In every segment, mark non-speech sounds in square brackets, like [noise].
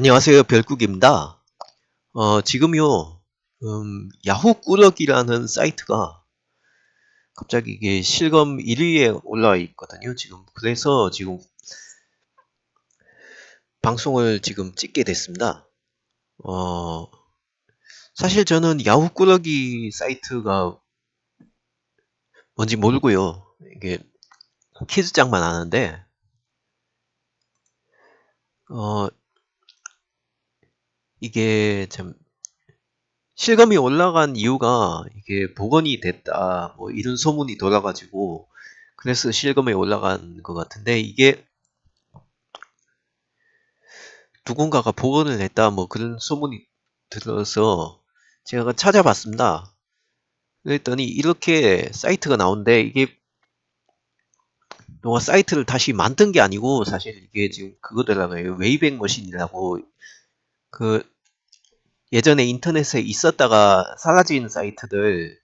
안녕하세요. 별국입니다. 어, 지금요, 음, 야후 꾸러기라는 사이트가 갑자기 이게 실검 1위에 올라와 있거든요. 지금. 그래서 지금 방송을 지금 찍게 됐습니다. 어, 사실 저는 야후 꾸러기 사이트가 뭔지 모르고요. 이게 키즈장만 아는데, 어, 이게 참 실감이 올라간 이유가 이게 복원이 됐다 뭐 이런 소문이 돌아가지고 그래서 실감이 올라간 것 같은데 이게 누군가가 복원을 했다 뭐 그런 소문이 들어서 제가 찾아봤습니다. 그랬더니 이렇게 사이트가 나오는데 이게 누가 사이트를 다시 만든 게 아니고 사실 이게 지금 그거더라고요. 웨이백 머신이라고 그 예전에 인터넷에 있었다가 사라진 사이트들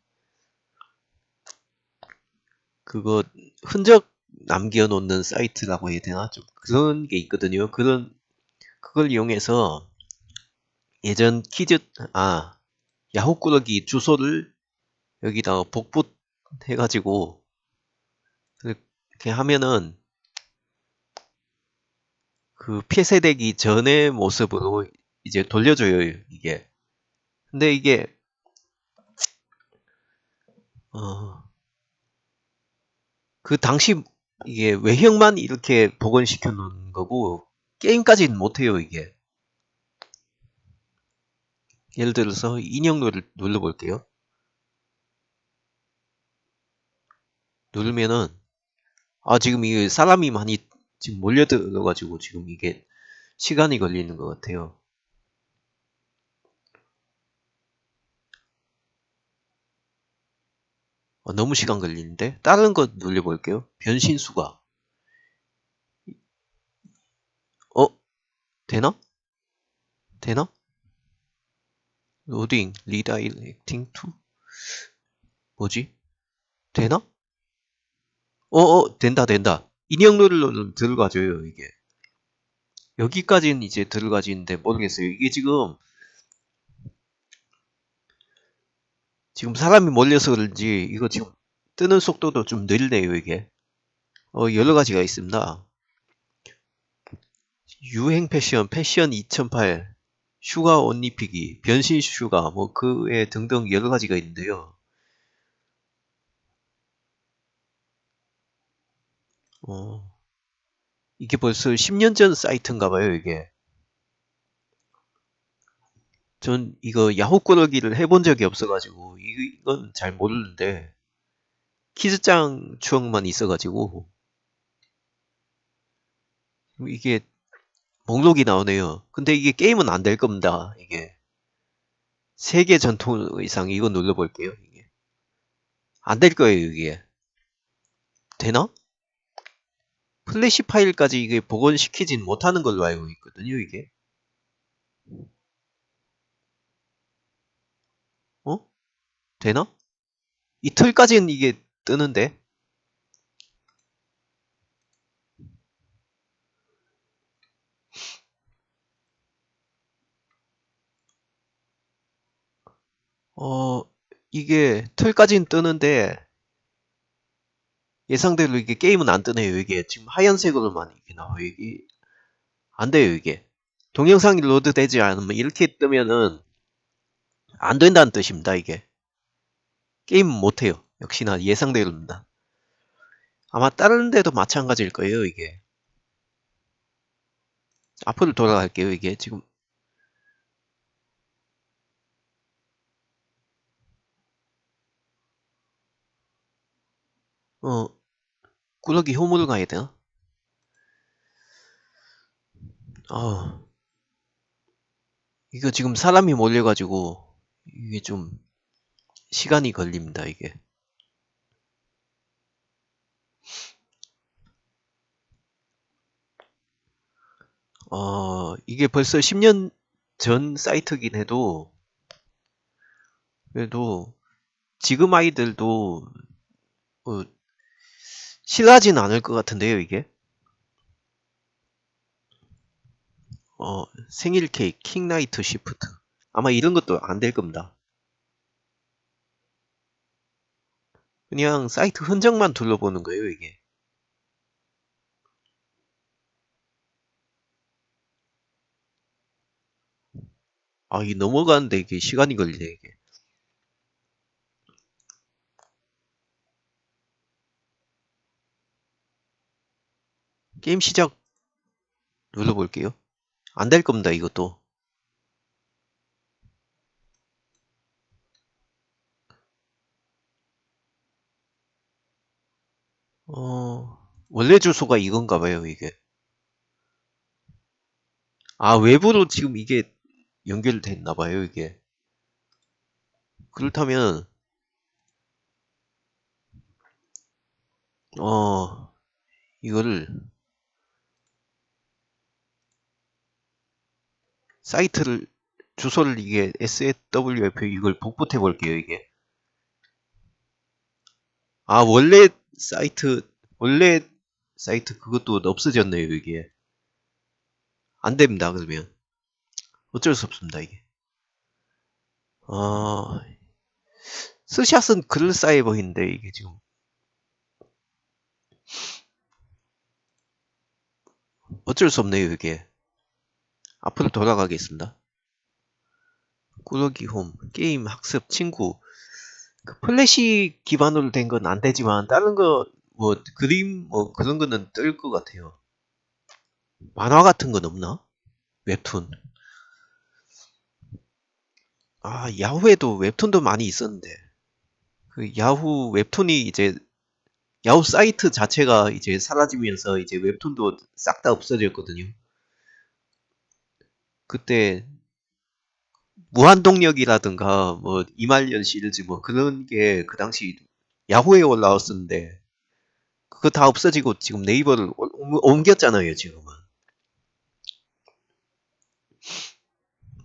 그거 흔적 남겨 놓는 사이트라고 해야 되나 좀 그런 게 있거든요. 그런 그걸 이용해서 예전 키즈 아 야후 꾸러기 주소를 여기다가 복붙 해가지고 이렇게 하면은 그 폐쇄되기 전의 모습으로 이제 돌려줘요 이게. 근데 이게 어, 그 당시 이게 외형만 이렇게 복원시켜 놓은 거고 게임까지는 못해요 이게. 예를 들어서 인형을 눌러볼게요. 누르면은 아 지금 이게 사람이 많이 지금 몰려들어 가지고 지금 이게 시간이 걸리는 것 같아요 어, 너무 시간 걸리는데 다른 거 눌려볼게요. 변신 수가 어 되나? 되나? 로딩 리다이렉팅 투 뭐지? 되나? 어어 된다 된다 인형놀이로 들어가줘요 이게 여기까지는 이제 들어가지는데 모르겠어요 이게 지금 지금 사람이 몰려서 그런지 이거 지금 뜨는 속도도 좀 느리네요 이게. 어 여러 가지가 있습니다. 유행 패션 패션 2008 슈가 옷 입히기 변신 슈가 뭐 그에 등등 여러 가지가 있는데요. 어 이게 벌써 10년 전 사이트인가 봐요 이게 전 이거 야후 꾸러기를 해본 적이 없어가지고 이건 잘 모르는데 키즈짱 추억만 있어가지고 이게 목록이 나오네요. 근데 이게 게임은 안 될 겁니다. 이게 세계 전통 이상 이거 눌러볼게요. 이게 안 될 거예요. 이게 되나? 플래시 파일까지 이게 복원시키진 못하는 걸로 알고 있거든요. 이게 어? 되나? 이틀까지는 이게 뜨는데. 어 이게 틀까지는 뜨는데 예상대로 이게 게임은 안 뜨네요 이게. 지금 하얀색으로만 이렇게 나와요 이게. 안 돼요 이게. 동영상이 로드되지 않으면 이렇게 뜨면은 안 된다는 뜻입니다 이게 게임 못해요. 역시나 예상대로입니다. 아마 다른 데도 마찬가지일 거예요 이게. 앞으로 돌아갈게요 이게. 지금. 어 꾸러기 효물을 가야 되나? 어 이거 지금 사람이 몰려가지고 이게 좀 시간이 걸립니다 이게 어 이게 벌써 10년 전 사이트긴 해도 그래도 지금 아이들도 어, 싫어하진 않을 것 같은데요 이게 어, 생일 케이크, 킹나이트 시프트. 아마 이런 것도 안 될 겁니다. 그냥 사이트 흔적만 둘러보는 거예요, 이게. 아, 이 넘어가는데 이게 시간이 걸리네, 이게. 게임 시작 눌러볼게요. 안 될 겁니다, 이것도. 어, 원래 주소가 이건가 봐요, 이게. 아, 외부로 지금 이게 연결됐나 봐요, 이게. 그렇다면, 어, 이거를, 사이트를, 주소를 이게 SWF 이걸 복붙해 볼게요, 이게. 아, 원래 사이트, 원래 사이트 그것도 없어졌네요, 이게. 안 됩니다, 그러면. 어쩔 수 없습니다, 이게. 어, 스샷은 그럴싸해 보이는데, 이게 지금. 어쩔 수 없네요, 이게. 앞으로 돌아가겠습니다. 꾸러기 홈, 게임, 학습, 친구. 그 플래시 기반으로 된 건 안 되지만, 다른 거, 뭐, 그림, 뭐, 그런 거는 뜰 것 같아요. 만화 같은 건 없나? 웹툰. 아, 야후에도 웹툰도 많이 있었는데, 그 야후 웹툰이 이제, 야후 사이트 자체가 이제 사라지면서 이제 웹툰도 싹 다 없어졌거든요. 그때, 무한동력이라든가, 뭐, 이말년 시리즈 뭐, 그런 게 그 당시 야후에 올라왔었는데, 그거 다 없어지고 지금 네이버를 옮- 옮겼잖아요, 지금은.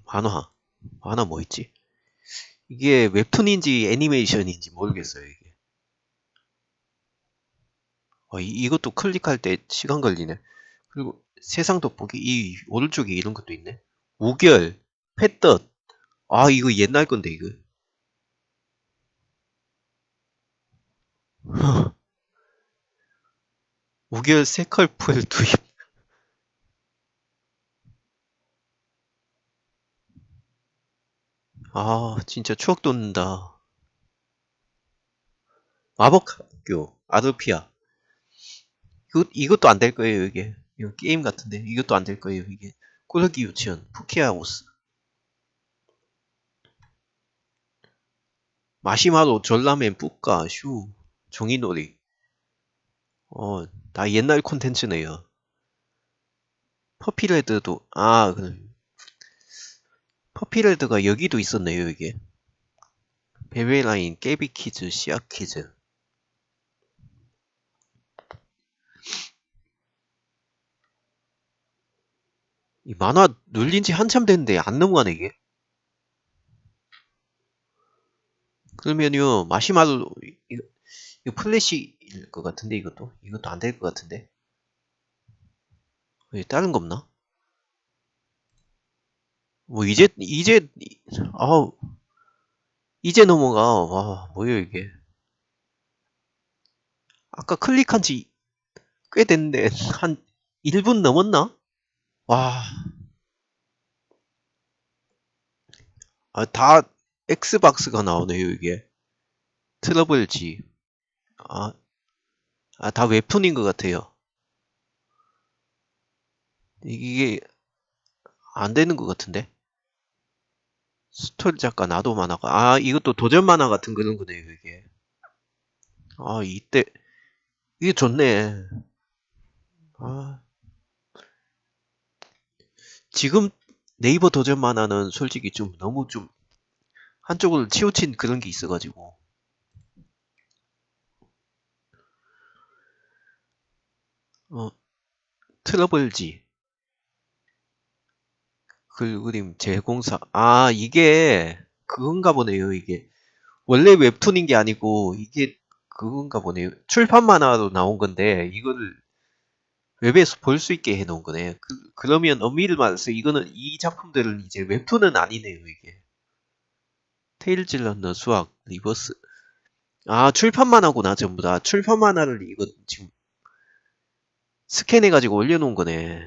만화. 만화 뭐 있지? 이게 웹툰인지 애니메이션인지 모르겠어요, 이게. 어, 이, 이것도 클릭할 때 시간 걸리네. 그리고 세상 돋보기, 이 오른쪽에 이런 것도 있네. 우결, 패덧. 아, 이거 옛날 건데, 이거. [laughs] 우결 세컬풀 투입. 아, 진짜 추억 돋는다. 마법학교, 아르피아. 이거, 이것도 안 될 거예요, 이게. 이거 게임 같은데. 이것도 안 될 거예요, 이게. 꾸러기 유치원, 푸키아 오스. 마시마로, 전라멘, 뿌까, 슈, 종이놀이. 어, 다 옛날 콘텐츠네요. 퍼피레드도, 아, 그, 퍼피레드가 여기도 있었네요, 이게. 베베라인, 깨비키즈, 씨앗키즈. 이 만화 눌린 지 한참 됐는데 안 넘어가네, 이게. 그러면요, 마시마로, 이거, 이거 플래시일 것 같은데, 이것도? 이것도 안 될 것 같은데. 왜 다른 거 없나? 뭐, 이제, 이제, 아우, 이제 넘어가. 와, 뭐야, 이게. 아까 클릭한 지 꽤 됐는데, 한 1분 넘었나? 와. 아, 다 엑스박스가 나오네요, 이게. 트러블 G. 아, 아, 다 웹툰인 것 같아요. 이게 안 되는 것 같은데? 스토리 작가 나도 만화가 아 이것도 도전 만화 같은 그런 거네요 이게 아 이때 이게 좋네 아 지금 네이버 도전 만화는 솔직히 좀 너무 좀 한쪽을 치우친 그런 게 있어가지고. 어 트러블지. 글 그림 제공사. 아 이게 그건가 보네요 이게. 원래 웹툰인 게 아니고 이게 그건가 보네요. 출판 만화로 나온 건데 이거를 웹에서 볼 수 있게 해놓은 거네. 그, 그러면 엄밀히 말해서 이거는 이 작품들은 이제 웹툰은 아니네요, 이게. 테일즈 런너 수학 리버스 아 출판만 하구나 전부 다 출판 만 화를 이거 지금 스캔해 가지고 올려놓은 거네.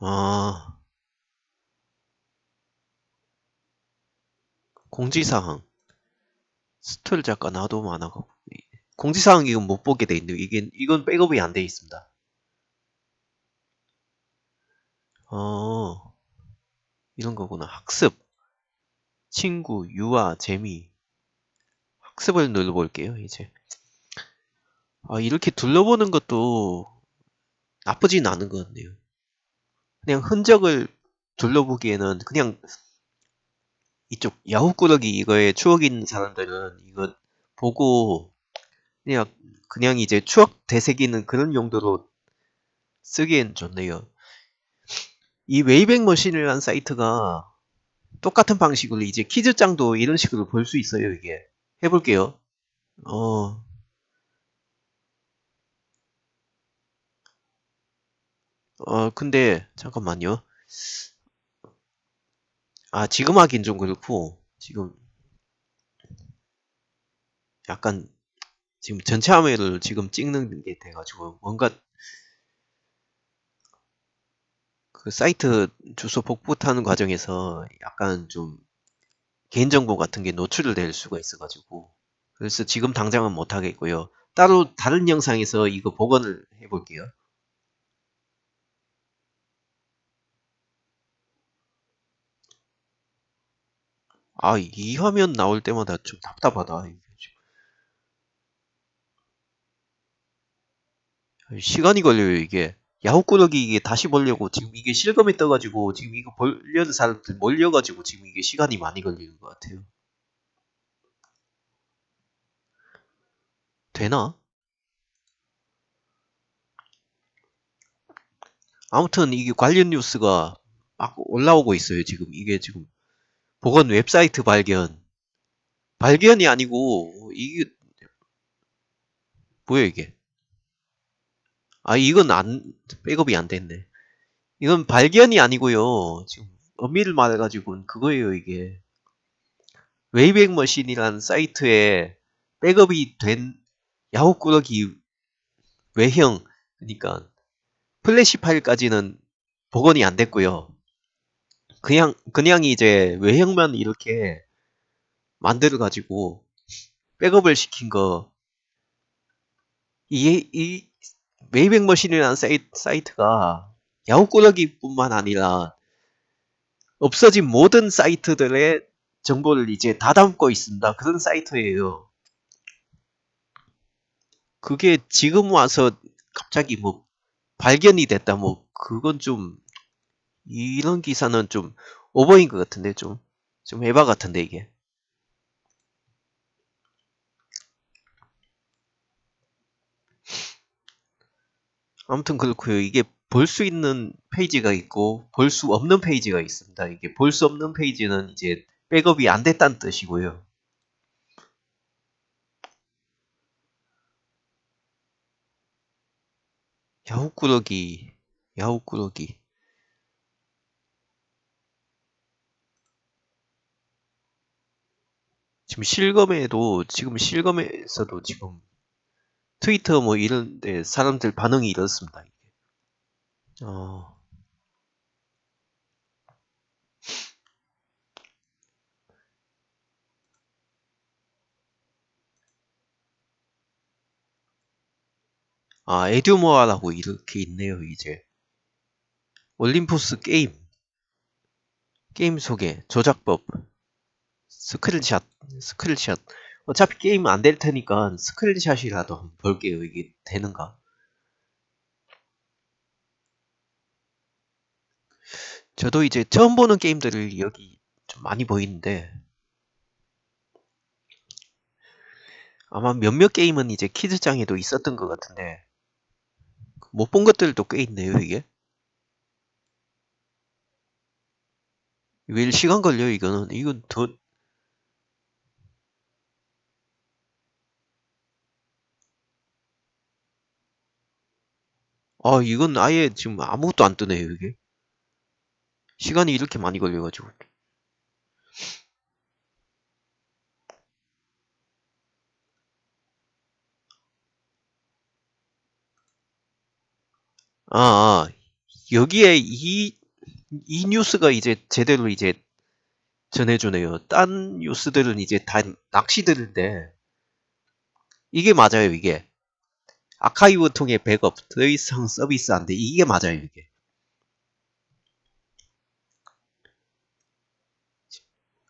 아 공지사항 스톨 작가 나도 많아가 공지사항 이건 못 보게 돼 있네요. 이게 이건 백업이 안 돼 있습니다. 어 이런 거구나. 학습 친구 유아 재미 학습을 눌러볼게요. 이제 아 이렇게 둘러보는 것도 나쁘진 않은 것 같네요. 그냥 흔적을 둘러보기에는 그냥 이쪽 야후꾸러기 이거에 추억 있는 사람들은 이거 보고 그냥 그냥 이제 추억 되새기는 그런 용도로 쓰기엔 좋네요. 이 웨이백 머신이라는 사이트가 똑같은 방식으로 이제 퀴즈장도 이런 식으로 볼 수 있어요 이게 해볼게요. 어 어, 근데, 잠깐만요. 아, 지금 하긴 좀 그렇고, 지금, 약간, 지금 전체 화면을 지금 찍는 게 돼가지고, 뭔가, 그 사이트 주소 복붙하는 과정에서 약간 좀, 개인정보 같은 게 노출을 될 수가 있어가지고, 그래서 지금 당장은 못하겠고요. 따로 다른 영상에서 이거 복원을 해볼게요. 아, 이 화면 나올 때마다 좀 답답하다. 시간이 걸려요, 이게. 야후꾸러기 이게 다시 보려고 지금 이게 실검에 떠가지고 지금 이거 보려는 사람들 몰려가지고 지금 이게 시간이 많이 걸리는 것 같아요. 되나? 아무튼 이게 관련 뉴스가 막 올라오고 있어요, 지금. 이게 지금 보건 웹사이트 발견. 발견이 아니고, 이게, 뭐야, 이게. 아, 이건 안, 백업이 안 됐네. 이건 발견이 아니고요. 지금 엄밀히 말해가지고 그거예요, 이게. 웨이백 머신이라는 사이트에 백업이 된 야후 꾸러기 외형, 그러니까 플래시 파일까지는 복원이 안 됐고요. 그냥 그냥 이제 외형만 이렇게 만들어 가지고 백업을 시킨 거. 이, 이 웨이백 머신이라는 사이트, 가 야후 꾸러기뿐만 아니라 없어진 모든 사이트들의 정보를 이제 다 담고 있습니다. 그런 사이트예요. 그게 지금 와서 갑자기 뭐 발견이 됐다 뭐 그건 좀 이런 기사는 좀 오버인 것 같은데 좀좀 에바 같은데 이게 아무튼 그렇고요. 이게 볼 수 있는 페이지가 있고 볼 수 없는 페이지가 있습니다. 이게 볼 수 없는 페이지는 이제 백업이 안 됐다는 뜻이고요. 야후꾸러기 야후꾸러기. 지금 실검에도 지금 실검에서도 지금 트위터 뭐 이런 데 사람들 반응이 이렇습니다. 어. 아, 에듀모아라고 이렇게 있네요, 이제. 올림푸스 게임. 게임 소개, 조작법, 스크린샷, 스크린샷. 어차피 게임 안 될 테니까 스크린샷이라도 볼게요. 이게 되는가. 저도 이제 처음 보는 게임들을 여기 좀 많이 보이는데 아마 몇몇 게임은 이제 키즈장에도 있었던 것 같은데 못 본 것들도 꽤 있네요 이게 왜 시간 걸려 이거는 이건 더 아, 이건 아예 지금 아무것도 안 뜨네요, 이게. 시간이 이렇게 많이 걸려가지고. 아, 아, 여기에 이, 이 뉴스가 이제 제대로 이제 전해주네요. 딴 뉴스들은 이제 다 낚시들인데, 이게 맞아요, 이게. 아카이브 통해 백업, 더 이상 서비스 안 돼. 이게 맞아요, 이게.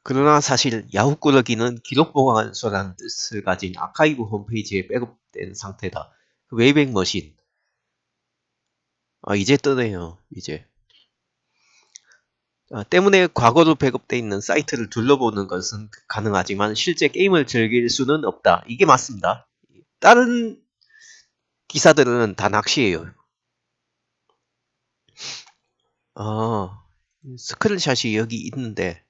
그러나 사실 야후 꾸러기는 기록 보관소라는 뜻을 가진 아카이브 홈페이지에 백업된 상태다. 그 웨이백 머신. 아, 이제 뜨네요, 이제. 아, 때문에 과거로 백업돼 있는 사이트를 둘러보는 것은 가능하지만 실제 게임을 즐길 수는 없다. 이게 맞습니다. 다른 기사들은 다 낚시예요. 아, 스크린샷이 여기 있는데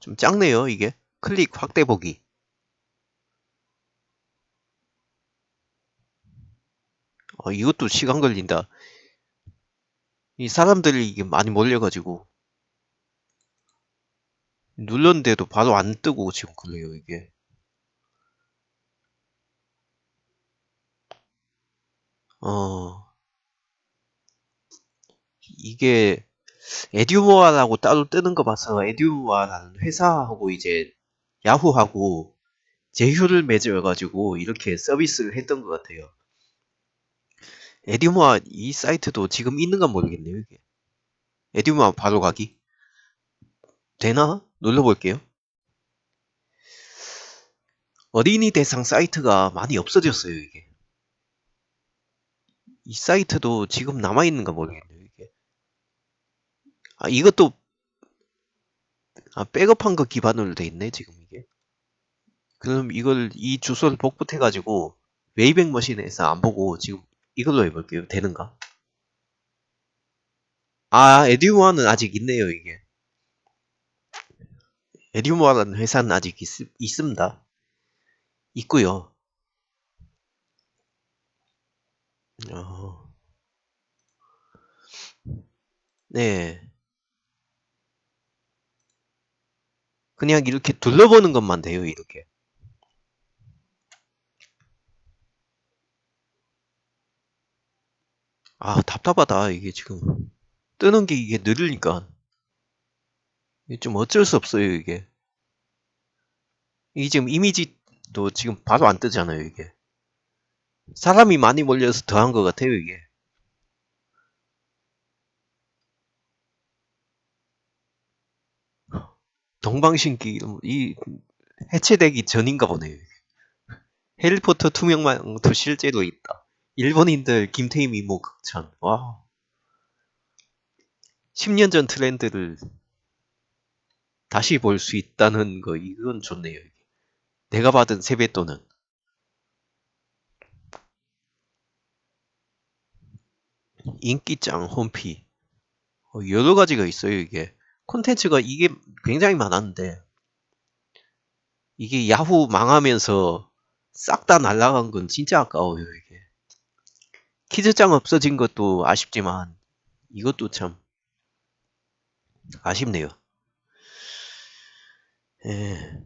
좀 작네요, 이게. 클릭 확대 보기. 어, 이것도 시간 걸린다. 이 사람들이 이게 많이 몰려가지고 눌렀는데도 바로 안 뜨고 지금 그래요, 이게. 어, 이게 에듀모아라고 따로 뜨는 거 봐서 에듀모아라는 회사하고 이제 야후하고 제휴를 맺어가지고 이렇게 서비스를 했던 것 같아요. 에듀모아 이 사이트도 지금 있는가 모르겠네요. 이게. 에듀모아 바로 가기 되나? 눌러볼게요. 어린이 대상 사이트가 많이 없어졌어요. 이게. 이 사이트도 지금 남아있는가 모르겠네요. 이게. 아 이것도 아 백업한 거 기반으로 돼 있네 지금 이게. 그럼 이걸 이 주소를 복붙해 가지고 웨이백 머신에서 안 보고 지금 이걸로 해볼게요. 되는가? 아, 에듀모아는 아직 있네요, 이게. 에듀모아라는 회사는 아직 있, 있습니다. 있고요. 어. 네. 그냥 이렇게 둘러보는 것만 돼요, 이렇게. 아, 답답하다, 이게 지금. 뜨는 게 이게 느리니까. 이게 좀 어쩔 수 없어요, 이게. 이게 지금 이미지도 지금 바로 안 뜨잖아요, 이게. 사람이 많이 몰려서 더한 것 같아요, 이게. 동방신기, 이, 해체되기 전인가 보네요. 해리포터 투명망도 실제로 있다. 일본인들 김태희 미모 극찬. 와. 10년 전 트렌드를 다시 볼 수 있다는 거 이건 좋네요. 내가 받은 세뱃돈은 인기짱 홈피 어, 여러 가지가 있어요 이게 콘텐츠가 이게 굉장히 많았는데 이게 야후 망하면서 싹 다 날라간 건 진짜 아까워요 이게 키즈짱 없어진 것도 아쉽지만 이것도 참 아쉽네요. 예.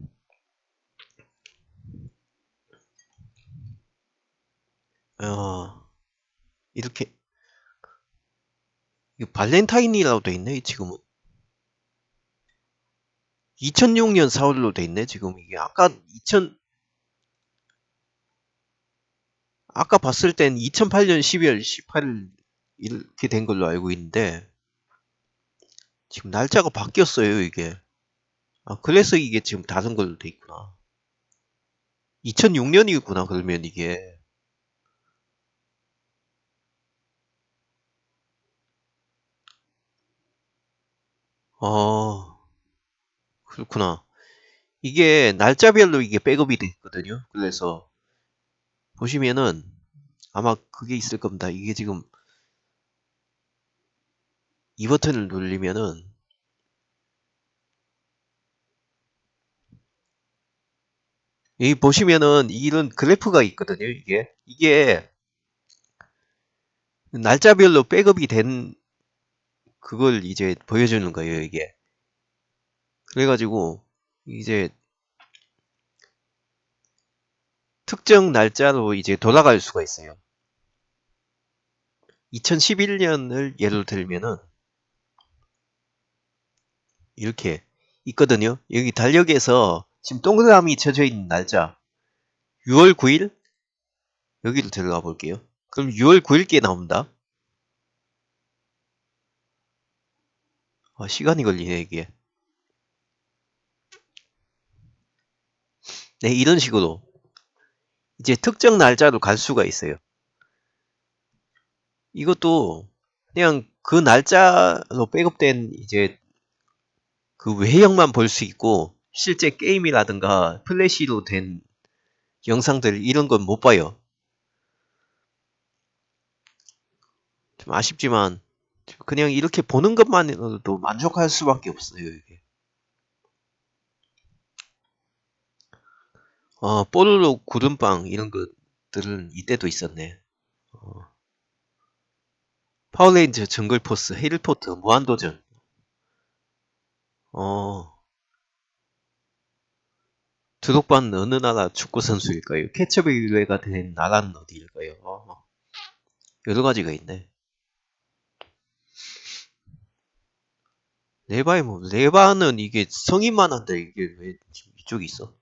어, 이렇게 이거 발렌타인이라고 돼 있네 지금은. 2006년 4월로 돼 있네 지금. 이게 아까 2000 아까 봤을 땐 2008년 12월 18일 이렇게 된 걸로 알고 있는데 지금 날짜가 바뀌었어요 이게. 아 그래서 이게 지금 다른 걸로 돼 있구나. 2006년이구나 그러면 이게 어, 그렇구나. 이게 날짜별로 이게 백업이 돼 있거든요. 그래서 보시면은 아마 그게 있을 겁니다. 이게 지금 이 버튼을 누르면은 여기 보시면은 이런 그래프가 있거든요. 이게 이게 날짜별로 백업이 된 그걸 이제 보여주는 거예요, 이게. 그래가지고 이제 특정 날짜로 이제 돌아갈 수가 있어요. 2011년을 예를 들면은 이렇게 있거든요. 여기 달력에서 지금 동그라미 쳐져 있는 날짜 6월 9일 여기로 들어가 볼게요. 그럼 6월 9일께 나옵니다. 아, 시간이 걸리네 이게. 네, 이런 식으로 이제 특정 날짜로 갈 수가 있어요. 이것도 그냥 그 날짜로 백업된 이제 그 외형만 볼 수 있고 실제 게임이라든가 플래시로 된 영상들 이런 건 못 봐요. 좀 아쉽지만 그냥 이렇게 보는 것만으로도 만족할 수밖에 없어요. 이게. 어, 뽀로로 구름빵 이런 것들은 이때도 있었네. 어. 파워레인저 정글포스, 헤일포트, 무한도전. 어. 드록바는 어느 나라 축구 선수일까요? 캐처베 율레가 된 나라는 어디일까요? 어. 여러 가지가 있네. 레바에 뭐 레바는 이게 성인만 한데 이게 왜 이쪽에 있어?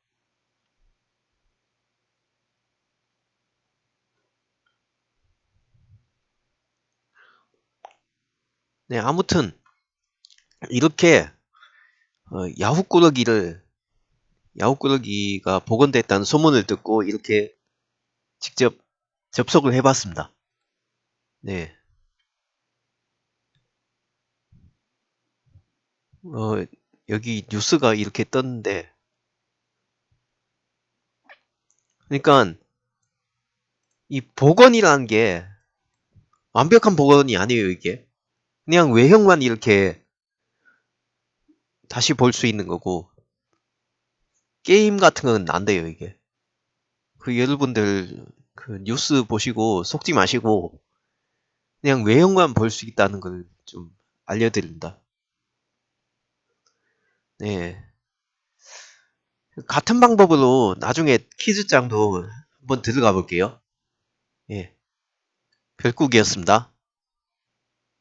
네, 아무튼 이렇게 어, 야후꾸러기를 야후꾸러기가 복원됐다는 소문을 듣고 이렇게 직접 접속을 해봤습니다. 네. 어, 여기 뉴스가 이렇게 떴는데, 그러니까 이 복원이라는 게 완벽한 복원이 아니에요, 이게. 그냥 외형만 이렇게 다시 볼 수 있는 거고, 게임 같은 건 안 돼요, 이게. 그 여러분들 그 뉴스 보시고 속지 마시고, 그냥 외형만 볼 수 있다는 걸 좀 알려드린다. 네. 같은 방법으로 나중에 퀴즈장도 한번 들어가 볼게요. 예. 별국이었습니다.